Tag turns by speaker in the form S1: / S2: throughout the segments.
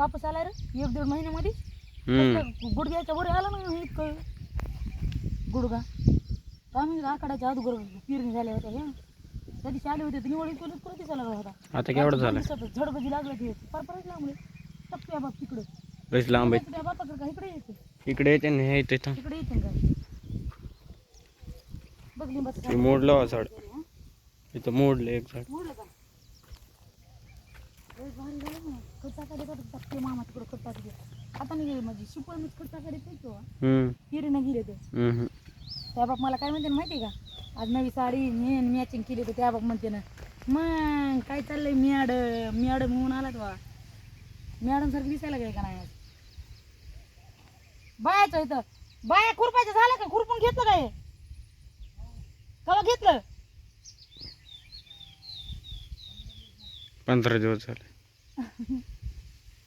S1: कापूस आला रे? एक दीड महिन्यामध्ये?
S2: हम्म.
S1: गुडघ्याच्या वर आला ना हे इतकं गुडघा. काय म्हणजे अगोदर पेरणी झाल्या होत्या ह्या त्या दिवशी आले होते तर लागला होता.
S2: आता केवढं झालं?
S1: लागलं ते. परपरच लांबले. टप्प्या बाप तिकडं.
S2: लांब आहे
S1: त्या बापाचं का इकडे येते.
S2: इकडे येते हे येते इथं.
S1: इकडे येते का बघ लिंबाचं
S2: ते
S1: झाड.
S2: मोडलं हो झाड.
S1: हं?
S2: इथं मोडलं एक झाड.
S1: मोडलं का? लय भारी झालं ना. टाकते मामा तिकडं टाकते आता नाही गेले म्हणजे शिकवण
S2: हम्म.
S1: गेले ते.
S2: हम्म
S1: त्या बाप मला काय म्हणते ना माहिती आहे का? आज नवी साडी मेन मॅचिंग केली तर त्या बाप म्हणते ना मग काय चाललंय मॅड मॅडम होऊन आला तो मॅडम सारखं दिसायला काय का नाही आज? बायाचं इथं. बाया खुरपायचं झालं का? खुरपून घेतलं काय कवा घेतलं?
S2: पंधरा दिवस झाले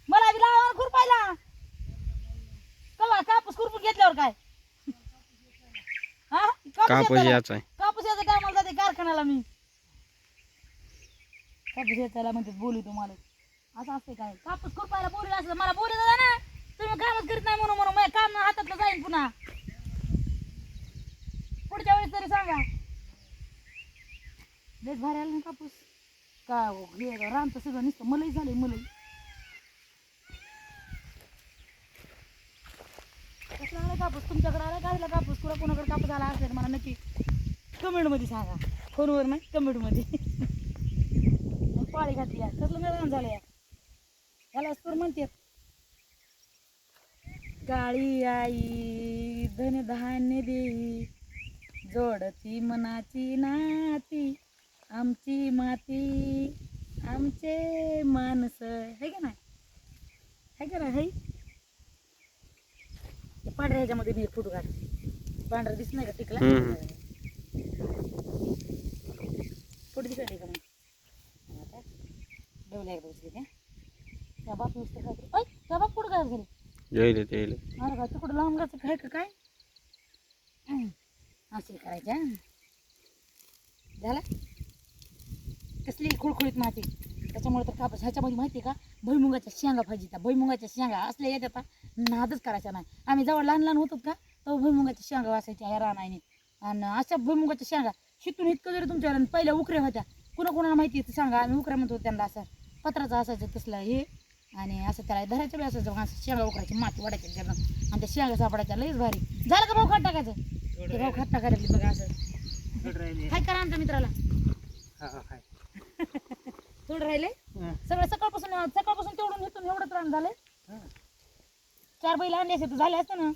S1: मला बी लावा ना खुरपायला कवा कापूस खुरपून घेतल्यावर काय? हा?
S2: कापूस
S1: येताना-
S2: याचा आहे
S1: कापूस याचा टायमाला जाते कारखान्याला मी. कापूस याचायला म्हणतात बोलू तुम्हाला. असं असते काय? कापूस खुरपायला बोलू असं मला बोलू दादा ना. तुम्ही कामच करीत नाही म्हणून म्हणून. माझ्या काम हातातलं जाईन पुन्हा. पुढच्या वेळेस तरी सांगा. देश भारी आला ना कापूस. का हो, हे रामचं सगळं नुसतं मलई झाले मलई कसला आला कापूस तुमच्याकडे आला का? कापूस कुठं? कोणाकडे कापूस आला असेल? मला नक्की कमेंटमध्ये सांगा. फोनवर नाही कमेंटमध्ये. पाळी घातली या कसलं मैदान झालं या ह्यालाच तर म्हणते काळी आई धन धान्य देई जोडती मनाची नाती आमची माती आमचे माणसं. हे का नाही? हे का नाही? पांढऱ्या ह्याच्यामध्ये मी फोटो काढ पांढरा दिसत नाही का टिकला?
S2: हम्म.
S1: फोटो तिकडे का मग? आता एकदा त्या बाप नुसतं काय ऐ त्या बाप कुठं काय झाली?
S2: येईल ते येईल.
S1: अरे का तिकडं लांब काय का काय. असे करायच्या झालं? कसली खुळखुळीत माती? त्याच्यामुळे तर कापूस ह्याच्यामध्ये माहिती आहे का? भुईमुगाच्या शेंगा पाहिजे त्या भुईमुगाच्या शेंगा असल्या येतात ना, नादच करायचा नाही. आम्ही जेव्हा लहान लहान होतो का तेव्हा भुईमुगाच्या शेंगा वाचायच्या ह्या रानाने आणि अशा भुईमुगाच्या शेंगा शितून इतकं जरी तुमच्या पहिल्या उकऱ्या होत्या कुणा कोणाला माहिती आहे ते सांगा आम्ही उकऱ्या म्हणतो त्यांना असं. पत्राचं असायचं तसलं हे. आणि असं त्याला धरायचं बी असायचं असं शेंगा उकरायची माती वाढायची त्याला आणि त्या शेंगा सापडायच्या लईच भारी. झालं का भाऊ खात टाकायचं? ते भाऊ खात टाकायला बघा असं. काय करा आमच्या मित्राला. थोडं राहिले? सगळं सकाळपासून सकाळपासून तेवढून इथून एवढंच रान झालंय. चार बैल आणले असते तर झाले असते ना.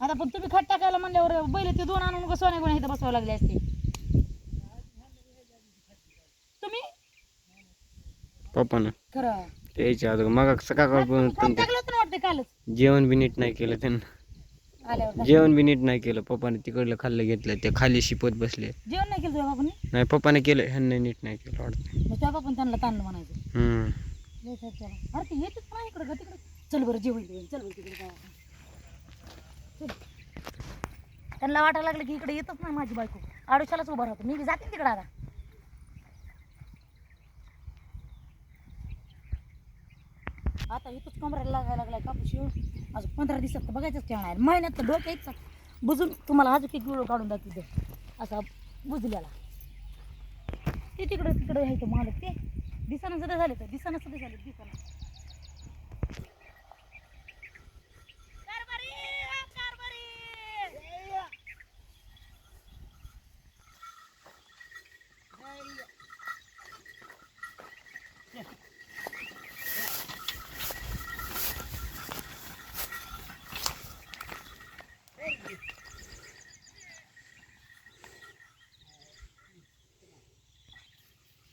S1: आता पण तुम्ही खत टाकायला म्हणल्यावर बैल ते दोन आणून सोन्या कोणा इथं बसवावं लागले असते. तुम्ही?
S2: पप्पानं.
S1: खरं.
S2: त्याच्या अगोदर मग सकाळपर्यंत
S1: खत टाकलं होतं ना वाटते कालच?
S2: जेवण बी नीट नाही केलं त्यांना.
S1: आल्यावर
S2: जेवण बी नीट नाही केलं. पप्पाने तिकडलं खाल्लं घेतलं ते खाली शिपत बसले.
S1: जेवण नाही केलं तुझ्या
S2: नाही पप्पाने केलं. ह्यांना नीट नाही केलं वाटतं.
S1: मग त्या बाबा त्यांना तांदूळ म्हणायचं. लय अरे ते येतच नाही इकडं तिकडे तिकडं. चल बरं जेवण जेवण चल बरं तिकडे जाऊ आपण. चल. त्यांना वाटायला लागलं की इकडे येतच नाही माझी बायको. आडोशालाच उभा राहतो. मी बी जाते तिकडे आता. आता इथंच कमराला लागायला लागलाय कापूस येऊन. अजून पंधरा दिवसात तर बघायचंच खेळणार महिन्यात तर डोक्याच बुजून तुम्हाला अजून एक गुळ काढून जाते असा बुजलेला. ते तिकडं तिकडं आहे तो मालक ते. दिसानं सुद्धा झाले तर दिसानं सुद्धा झाले दिसानं कारभारी, आ, कारभारी.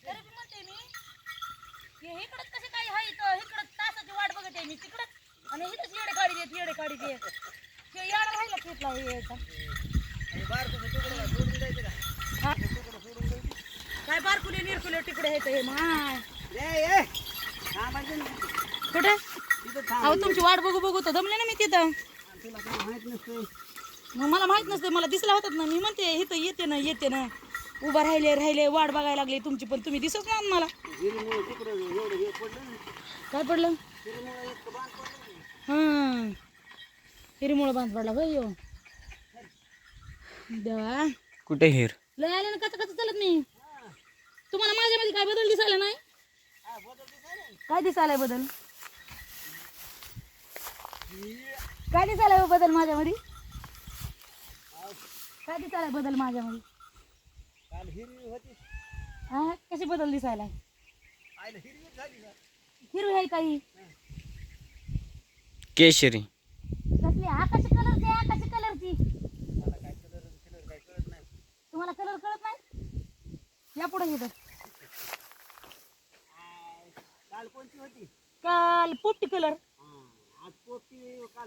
S1: तरी बी म्हणते मी हे इकडंच कसं काय आहे इथं इकडं तासाची वाट बघत आहे मी तिकडंच आणि इथंच येडे काढी देत येडे काढी राहिला हे यायचा. हा? काय बारकुले निरकुले तिकडे येत हे माय. कुठे? अहो तुमची वाट बघू बघू तर दमले ना मी तिथं. मग मला माहीत नसतं मला दिसला होतात ना मी म्हणते इथं येते ना येते ना. उभा राहिले राहिले वाट बघायला लागली तुमची पण तुम्ही दिसत ना मला. काय पडलं? हां. हिरमुळं बांध पडला होय यो. देवा.
S2: कुठे हिर?
S1: लय आले ना कचा कचा चालत नाही. तुम्हाला माझ्यामध्ये काय बदल दिसायला नाही? काय दिसायलाय बदल? काय दिसायलाय हो बदल माझ्यामध्ये? काय दिसायलाय बदल माझ्यामध्ये? हा? कसे बदल दिसायलाय? हिरवी आहे काही
S2: केशरी.
S1: कसली आकाशी कलरची आकाशी कलरची तुम्हाला कलर कळत नाही? या पुढे काल पोपटी कलर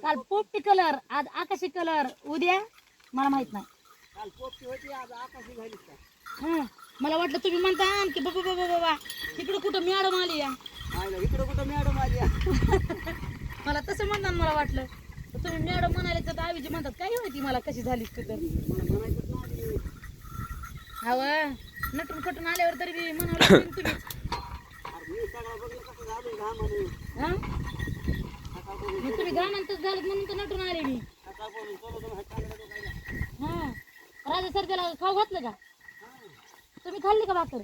S1: काल पोपटी कलर आज आकाशी कलर उद्या? मला माहीत नाही. हं, मला वाटलं तुम्ही म्हणता की बाबा बाबा बाबा इकडं कुठं मॅडम आली या.
S3: इकडं कुठं मॅडम आली
S1: मला तसं म्हणतात मला वाटलं. तुम्ही मॅडम म्हणाले तर आवीजी म्हणतात काय माहिती मला कशी झाली तू तर? हवा नटून कटून आल्यावर तरी बी म्हणावं तुम्ही हा? तुम्ही झालं म्हणून तर नटून आले मी. हा? राजा सर त्याला खाऊ घातलं का? तुम्ही खाल्ली का भाकर?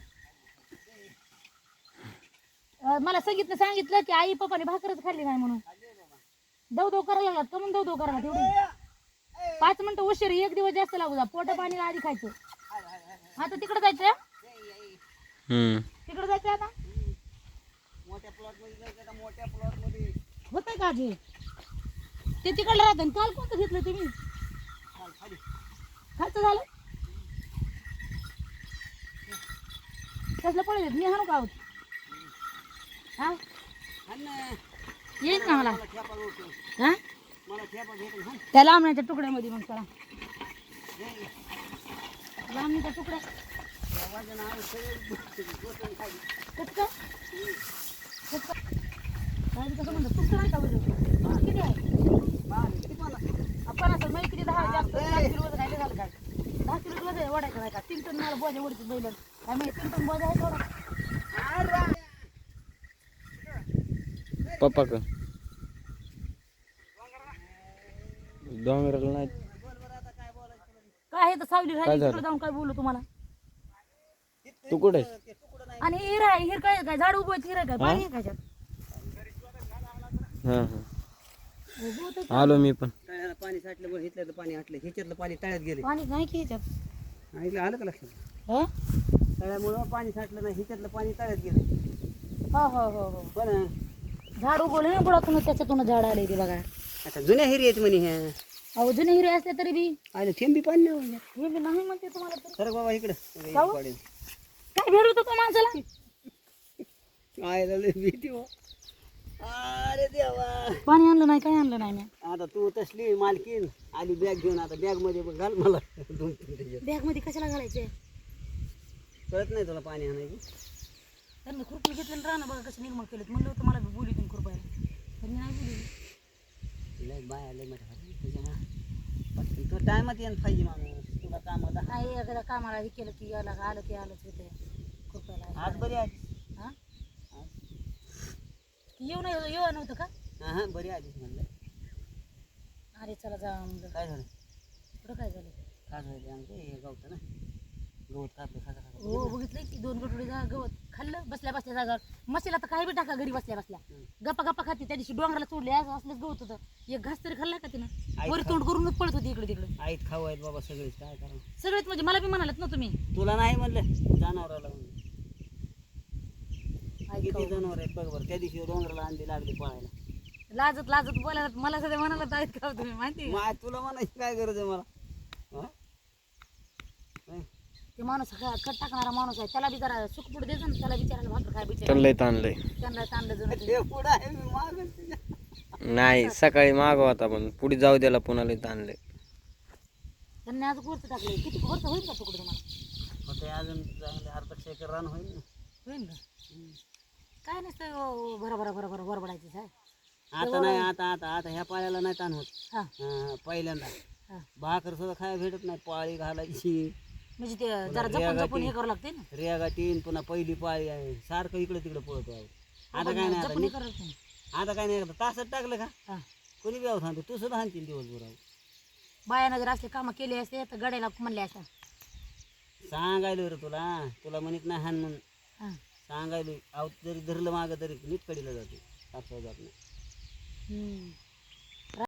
S1: मला सांगितलं सांगितलं की आई पप्पाने भाकरच खाल्ली नाही म्हणून. दव दव करायला लागलात का म्हणून दव दव करा तेवढी. पाच मिनिटं उशीर एक दिवस जास्त लागू जा पोटा पाणी आधी खायचं. आता तिकडे जायचं
S2: हम्म.
S1: तिकडे जायचं आता?
S3: मोठ्या प्लॉटमध्ये जायचं का मोठ्या प्लॉटमध्ये
S1: होतंय का आजी? ते तिकडलं राहतं. काल कोणतं घेतलं तुम्ही?
S3: खाली.
S1: खायचं झालं? कसलं पडेल मी हाणू का आहोत? हा?
S3: हाण ना.
S1: येईल ना मला.
S3: मला ठेपा भेटून
S1: हा?
S3: मला ठेपा भेटून
S1: त्या लांबण्याच्या तुकड्यामध्ये मग करा लांबणीच्या तुकड्या.
S3: त्या वजन आहे
S1: कसं काय कसं काय काय कसं का वजन तुमचं किती आहे?
S3: बाळ, किती पाला?
S1: आपण असं मला किती दहा जास्त दहा किलो वजन आहे झालं काय? दहा किलो वजन आहे ओढायचं नाही का? तीन टन मला बोजा ओढते बैल काय माहिती तीन टन बोजा आहे थोडा
S2: पप्पा का डोंगराला नाही.
S1: काय आहे तर सावली
S2: काय
S1: राहिली
S2: झालं?
S1: तिकडे जाऊन काय बोलू तुम्हाला?
S2: तू कुठे आहेस?
S3: ते तुकडं नाही
S1: आणि हिर आहे हिर काय काय? झाड उभं आहे, हिर आहे काय? पाणी आहे का त्याच्यात
S2: हां हां. आलो मी पण.
S3: तळ्याला पाणी साठलं बरं इथलं पाणी आटलं ह्याच्यातलं पाणी तळ्यात गेले.
S1: पाणी नाही की ह्याच्यात
S3: ऐकलं आलं का लक्षात?
S1: हं?
S3: तळ्यामुळं पाणी साठलं नाही ह्याच्यातलं पाणी तळ्यात गेलं.
S1: हो हो हो हो.
S3: पण
S1: झाड उगवलं ना बुडातून त्याच्यातून झाड आले ते बघा.
S3: आता जुन्या हिरी आहेत म्हणे ह्या.
S1: अहो जुने हिरे असले तरी बी.
S3: आले थेंबी पाणी नाही वाहिलं.
S1: हे बी नाही म्हणते तुम्हाला तरी.
S3: बाबा इकडं? पडेल.
S1: काय भेट होतं तो माणसाला?
S3: काय झालं भीती हो. अरे देवा.
S1: पाणी आणलं नाही काय आणलं नाही मी.
S3: आता तू तसली मालकीन आली बॅग घेऊन आता बॅगमध्ये बघ घाल मला. दोन तीन त्याच्यात
S1: बॅगमध्ये कशाला घालायचे?
S3: कळत नाही तुला पाणी आणायची?
S1: त्यांनी खुरपी घेतलं राहणं बघा कसं निर्मळ केलं म्हणलं होतं मला बोली तुम्ही खुरपायला. पण मी नाही बोलली
S3: लय बाय लय मोठा तुझ्या तो टायमात येईन पाहिजे माणूस. तुला काम होता
S1: नाही एखाद्या कामाला हे केलं की याला आलं की आलंच होते खुरपायला.
S3: आज बरी आलीस
S1: हा? येऊ नाही येऊ नव्हतं का?
S3: हा हा बरी आलीस म्हणलं.
S1: अरे चला जा म्हणलं
S3: काय झालं?
S1: पुढं काय झालं?
S3: काय झालं? आमचं हे गवतं ना. गवत कापे खाता खाता
S1: हो बघितलं की दोन गटोडी जा गवत. खाल्लं बसल्या बसल्या जागावर मशीला तर काही बी टाका घरी बसल्या बसल्या. गप्पा गप्पा खाते त्या दिवशी डोंगराला सोडले आज असलंच गवत होतं. एक घास तरी खाल्ला का तिनं? वर. तोंड करूनच पळत होती इकडे तिकडे.
S3: आईत खाऊ आहेत बाबा सगळेच काय करा
S1: सगळेच म्हणजे मला बी म्हणालात ना तुम्ही.
S3: तुला नाही म्हणलं जनावराला म्हणलं.
S1: आई
S3: किती
S1: खाऊ.
S3: जनावर आहेत बघ बरं त्या दिवशी डोंगराला आणली लागली पळायला
S1: लाजत लाजत बोलायला मला सध्या म्हणाला आहेत का हो तुम्ही माहिती आहे? का?
S3: मा तुला म्हणायची काय गरज आहे मला? हा?
S1: ते माणूस हा कट टाकणारा माणूस आहे त्याला बी जरा सुख पुढे द्यायचं ना त्याला विचारायला भाकर काय बिचारा
S2: त्यांना ताणलंय.
S1: त्यांना तांडलं. ते.
S3: पुढं आहे मी मागं.
S2: नाही सकाळी मागव आता पण पुढे जाऊ द्याला पुन्हा लय ताणलंय.
S1: त्यांनी आज वरचं टाकलं किती वरच होईल का तुकडे तुम्हाला?
S3: मग ते अजून चांगले अर्धा एकर रान होईल ना.
S1: होईल का काय नसतं भरा भरा भरा भरा बरबडायचं आहे
S3: आता नाही आता आता आता ह्या पाळ्याला नाही ताण होत.
S1: हा.
S3: हा, पहिल्यांदा.
S1: हा.
S3: भाकर सुद्धा खायला भेटत नाही पाळी घालायची.
S1: म्हणजे ते जरा जपून जपून हे करावं लागते ना?
S3: रेगा तीन पुन्हा पहिली पाळी आहे. सारखं इकडे तिकडे पळतो आहे. आता काय नाही आता
S1: जपून हे करावं लागते ना.
S3: आता काय नाही तासात टाकलं का?
S1: हा.
S3: कोणी बी थांबते तू सुद्धा हाणतील दिवसभर अहो.
S1: बायानं जर असले कामं केले असते तर गड्याला म्हणले असता.
S3: सांगायलो रे तुला तुला म्हणत नाही हान म्हणून.
S1: हां.
S3: सांगायलो आव जरी धरलं मागं तरी नीट कडीला जाते. सात जात नाही.
S1: हम्म.